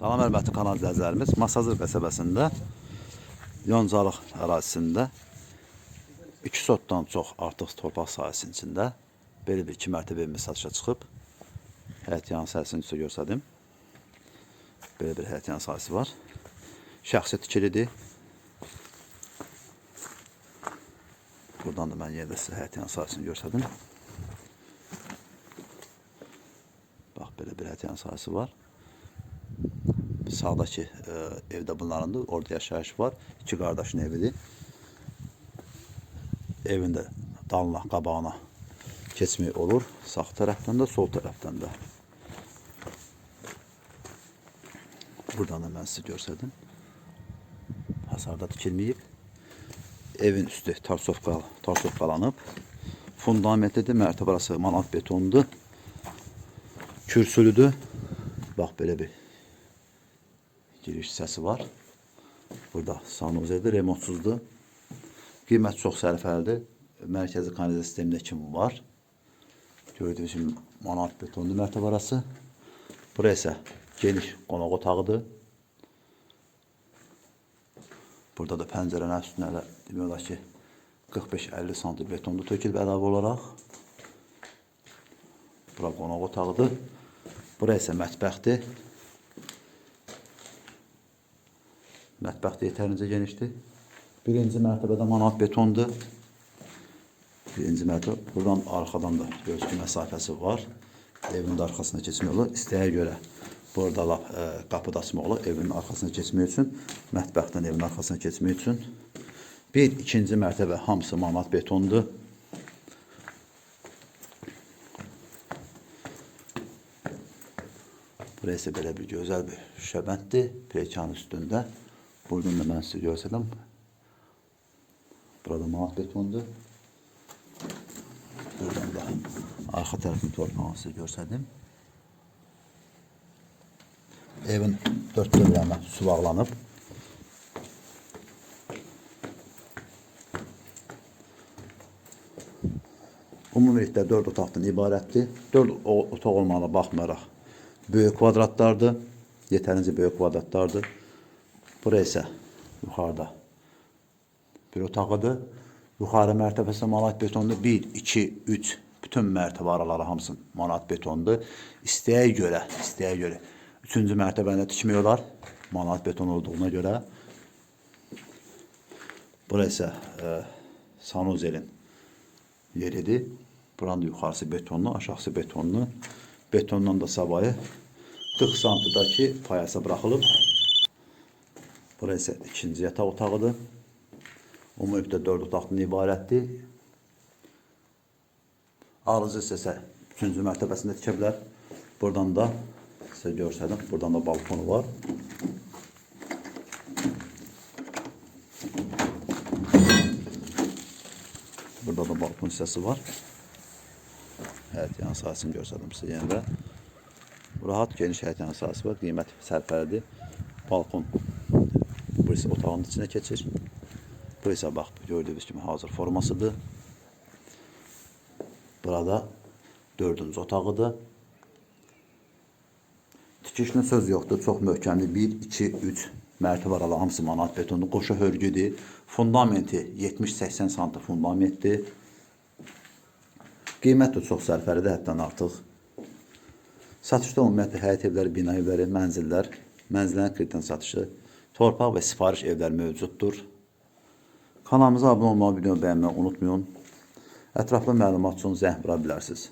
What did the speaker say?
Salam hörmətli kanal izləyicilərimiz. Masazır qəsəbəsində Yoncalıq ərazisində 2 sotdan çox artıq torpaq sahəsinin içində belə bir iki mərtəbə evimiz satışa çıxıb. Həyət yan sahəsini sizə göstərdim. Belə bir həyət yan sahəsi var. Şəxsi tikilidir. Buradan da mən yerdə sizə həyət yan sahəsini göstərdim. Bax belə bir həyət yan sahəsi var. Sağdakı e, evdə bunlarındır. Orada yaşayış var. İki qardaşın evidir. Evində dalına, qabağına keçmək olur. Sağ tərəfdən də, sol tərəfdən də. Buradan da mən sizə göstərdim. Hasarda tikilməyib. Evin üstü tarsovka, tarsovkalanıb. Fundamentidir, mərtəbəsi manat betondur. Kürsülüdür. Bax belə bir giriş hissəsi var. Burada sanuzedir, remontsuzdur. Qiymət çox sərfəlidir. Mərkəzi kanalizasiya sistemində kimi var. Gördüyünüz kimi manat betonlu mərtəbə arası. Bura isə geniş qonaq otağıdır. Burada da pəncərənin üstünə də demək olar ki 45-50 sm betonlu tökülüb əlavə olaraq. Bura qonaq otağıdır. Bura isə mətbəxdir. Mətbəx də yetərincə genişdir. Birinci mərtəbədə manat betondur. Birinci mərtəbə. Buradan arxadan da ki, məsafəsi var. Evin də arxasına keçmək olur. İstəyə görə burada lap e, qapı da açmaq olur. Evin arxasına keçmək üçün, mətbəxdən evin arxasına keçmək üçün. Bir, ikinci mərtəbə hamısı manat betondur. Burası belə bir gözəl bir şəbənddir. Prekanın üstündə. Buradan da mən sizə göstərdim. Burada manat betondur. Buradan da arxa tərəfin torpağını sizə göstərdim. Evin dörd dörtlənmə su bağlanıb. Ümumilikdə 4 otaqdan ibarətdir. 4 otaq olmağına baxmayaraq böyük kvadratlardır. Yetərincə böyük kvadratlardır. Bura isə yuxarıda bir otağıdır. Yuxarı mərtəbəsi manat betondur. 1, 2, 3 bütün mərtəbə araları hamısı manat betondur. İstəyə görə, istəyə görə 3-cü mərtəbəni tikmək olar. Manat beton olduğuna görə. Bura isə e, sanuzelin yeridir. Buranın yuxarısı betonlu, aşağısı betonlu. Betondan da savayı 40 santimdəki payasa buraxılıb. Bura isə ikinci yataq otağıdır. Ümumilikdə 4 otaqdan ibarətdir. Arızı isə 3-cü mərtəbəsində tikə bilər. Buradan da sizə göstərdim. Buradan da balkonu var. Burada da balkon hissəsi var. Həyət yan sahəsini göstərdim sizə yenə. Rahat geniş həyət yan sahəsi var. Qiymət sərfəlidir. Balkon burası otağın içine keçir. Burası bax gördüyünüz kimi hazır formasıdır. Burada dördüncü otağıdır. Tikişinə söz yoxdur. Çox möhkəmli 1, 2, 3 mərtəbə aralı hamısı manat betonlu. Qoşa hörgüdür. Fundamenti 70-80 sm fundamentdir. Qiymət də çox sərfəlidir, həddən artıq. Satışda ümumiyyətlə həyət evləri, bina evləri, mənzillər, mənzillərin kreditdən satışı, torpaq və sifariş evlər mövcuddur. Kanalımıza abunə olmağı, videonu bəyənməyi unutmayın. Ətraflı məlumat üçün zəng vura bilərsiniz.